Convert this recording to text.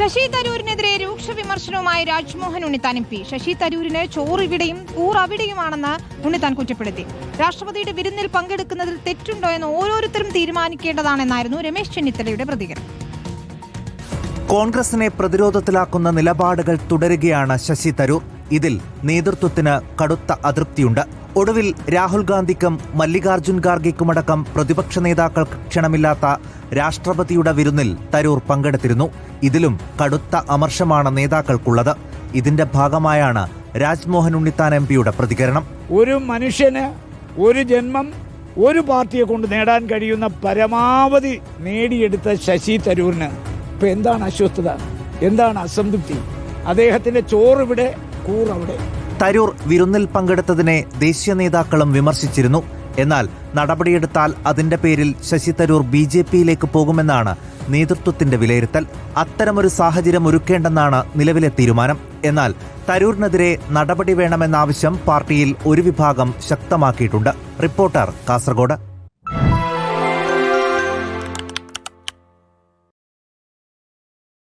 ശശി തരൂരിനെതിരെ രൂക്ഷ വിമർശനവുമായി രാജ്മോഹൻ ഉണ്ണിത്താൻ എം പി ശശി തരൂരിന് ചോറ് ഇവിടെയും കൂർ അവിടെയുമാണെന്ന് ഉണ്ണിത്താൻ കുറ്റപ്പെടുത്തി. രാഷ്ട്രപതിയുടെ വിരുന്നിൽ പങ്കെടുക്കുന്നതിൽ തെറ്റുണ്ടോ എന്ന് ഓരോരുത്തരും തീരുമാനിക്കേണ്ടതാണെന്നായിരുന്നു രമേശ് ചെന്നിത്തലയുടെ പ്രതികരണം. കോൺഗ്രസിനെ പ്രതിരോധത്തിലാക്കുന്ന നിലപാടുകൾ തുടരുകയാണ് ശശി തരൂർ. ഇതിൽ നേതൃത്വത്തിന് കടുത്ത അതൃപ്തിയുണ്ട്. ഒടുവിൽ രാഹുൽ ഗാന്ധിക്കും മല്ലികാർജുൻ ഖാർഗെക്കുമടക്കം പ്രതിപക്ഷ നേതാക്കൾക്ക് ക്ഷണമില്ലാത്ത രാഷ്ട്രപതിയുടെ വിരുന്നിൽ തരൂർ പങ്കെടുത്തിരുന്നു. ഇതിലും കടുത്ത അമർഷമാണ് നേതാക്കൾക്കുള്ളത്. ഇതിന്റെ ഭാഗമായാണ് രാജ്മോഹൻ ഉണ്ണിത്താൻ എം പിയുടെ പ്രതികരണം. ഒരു മനുഷ്യന് ഒരു ജന്മം ഒരു പാർട്ടിയെ കൊണ്ട് നേടാൻ കഴിയുന്ന പരമാവധി നേടിയെടുത്ത ശശി തരൂരിന് ഇപ്പൊ എന്താണ് അസ്വസ്ഥത? എന്താണ് അസംതൃപ്തി? അദ്ദേഹത്തിന്റെ ചോറ് ഇവിടെ കൂറവിടെ തരൂർ വിരുന്നിൽ പങ്കെടുത്തതിനെ ദേശീയ നേതാക്കളും വിമർശിച്ചിരുന്നു. എന്നാൽ നടപടിയെടുത്താൽ അതിന്റെ പേരിൽ ശശി തരൂർ ബി ജെ പിയിലേക്ക് പോകുമെന്നാണ് നേതൃത്വത്തിന്റെ വിലയിരുത്തൽ. അത്തരമൊരു സാഹചര്യം ഒരുക്കേണ്ടെന്നാണ് നിലവിലെ തീരുമാനം. എന്നാൽ തരൂരിനെതിരെ നടപടി വേണമെന്ന ആവശ്യം പാർട്ടിയിൽ ഒരു വിഭാഗം ശക്തമാക്കിയിട്ടുണ്ട്. റിപ്പോർട്ടർ കാസർഗോഡ്.